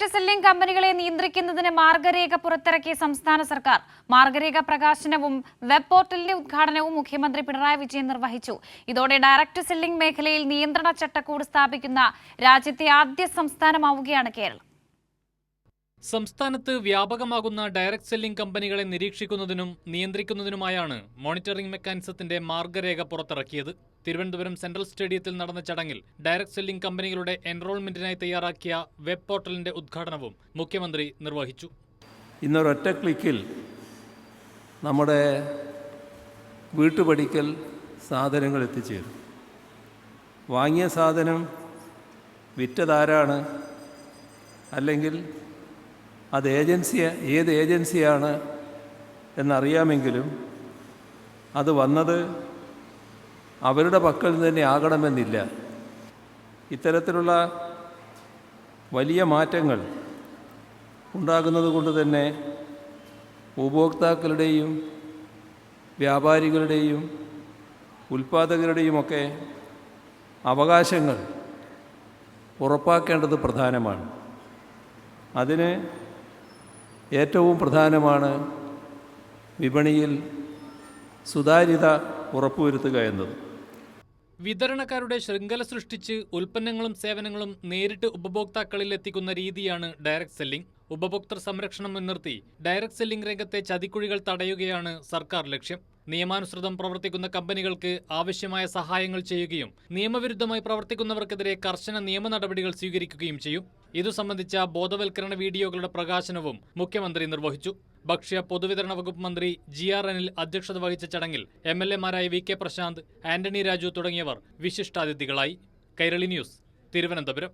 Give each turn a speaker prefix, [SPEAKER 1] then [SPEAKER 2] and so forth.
[SPEAKER 1] Direct selling കമ്പനികളെ നിയന്ത്രിക്കുന്നതിന് മാർഗരേഖ പുറത്തിറക്കിയ സംസ്ഥാന സർക്കാർ. മാർഗരേഖ പ്രകാശനവും വെബ് പോർട്ടലിന്റെ ഉദ്ഘാടനവും മുഖ്യമന്ത്രി പിണറായി വിജയൻ നിർവഹിച്ചു. ഇതോടെ ഡയറക്ട് സെല്ലിംഗ് മേഖലയിൽ നിയന്ത്രണ ചട്ടക്കൂട് സ്ഥാപിക്കുന്ന രാജ്യത്തെ ആദ്യ സംസ്ഥാനമാവുകയാണ് കേരളം.
[SPEAKER 2] സംസ്ഥാനത്ത് വ്യാപകമാകുന്ന ഡയറക്ട് സെല്ലിംഗ് കമ്പനികളെ നിരീക്ഷിക്കുന്നതിനും നിയന്ത്രിക്കുന്നതിനുമായാണ് മോണിറ്ററിംഗ് മെക്കാനിസത്തിന്റെ മാർഗരേഖ പുറത്തിറക്കിയത്. തിരുവനന്തപുരം സെൻട്രൽ സ്റ്റേഡിയത്തിൽ നടന്ന ചടങ്ങിൽ ഡയറക്ട് സെല്ലിംഗ് കമ്പനികളുടെ എൻറോൾമെന്റിനായി തയ്യാറാക്കിയ വെബ് പോർട്ടലിന്റെ ഉദ്ഘാടനവും മുഖ്യമന്ത്രി നിർവഹിച്ചു.
[SPEAKER 3] ഇന്നൊരൊറ്റ ക്ലിക്കിൽ നമ്മുടെ വീട്ടുപടിക്കൽ സാധനങ്ങൾ എത്തിച്ചേരും. വാങ്ങിയ സാധനം വിറ്റതാരാണ്? അല്ലെങ്കിൽ അത് ഏജൻസി ഏത് ഏജൻസിയാണ് എന്നറിയാമെങ്കിലും അത് വന്നത് അവരുടെ പക്കൽ നിന്ന് തന്നെ ആകണമെന്നില്ല. ഇത്തരത്തിലുള്ള വലിയ മാറ്റങ്ങൾ ഉണ്ടാകുന്നത് കൊണ്ട് തന്നെ ഉപഭോക്താക്കളുടെയും വ്യാപാരികളുടെയും ഉൽപ്പാദകരുടെയുമൊക്കെ അവകാശങ്ങൾ ഉറപ്പാക്കേണ്ടത് പ്രധാനമാണ്. അതിന് ഏറ്റവും പ്രധാനമാണ് വിപണിയിൽ സുതാര്യത ഉറപ്പുവരുത്തുക എന്നത്.
[SPEAKER 2] വിതരണക്കാരുടെ ശൃംഖല സൃഷ്ടിച്ച് ഉൽപ്പന്നങ്ങളും സേവനങ്ങളും നേരിട്ട് ഉപഭോക്താക്കളിൽ എത്തിക്കുന്ന രീതിയാണ് ഡയറക്ട് സെല്ലിംഗ്. ഉപഭോക്തൃ സംരക്ഷണം മുൻനിർത്തി ഡയറക്ട് സെല്ലിംഗ് രംഗത്തെ ചതിക്കുഴികൾ തടയുകയാണ് സർക്കാർ ലക്ഷ്യം. നിയമാനുസൃതം പ്രവർത്തിക്കുന്ന കമ്പനികൾക്ക് ആവശ്യമായ സഹായങ്ങൾ ചെയ്യുകയും നിയമവിരുദ്ധമായി പ്രവർത്തിക്കുന്നവർക്കെതിരെ കർശന നിയമ നടപടികൾ സ്വീകരിക്കുകയും ചെയ്യും. ഇതു സംബന്ധിച്ച ബോധവൽക്കരണ വീഡിയോകളുടെ പ്രകാശനവും മുഖ്യമന്ത്രി നിർവഹിച്ചു. ഭക്ഷ്യ പൊതുവിതരണ വകുപ്പ് മന്ത്രി ജി ആർ അനിൽ അധ്യക്ഷത വഹിച്ച ചടങ്ങിൽ എം എൽ എമാരായ വി കെ പ്രശാന്ത് ആന്റണി രാജു തുടങ്ങിയവർ വിശിഷ്ടാതിഥികളായി. കൈരളി ന്യൂസ് തിരുവനന്തപുരം.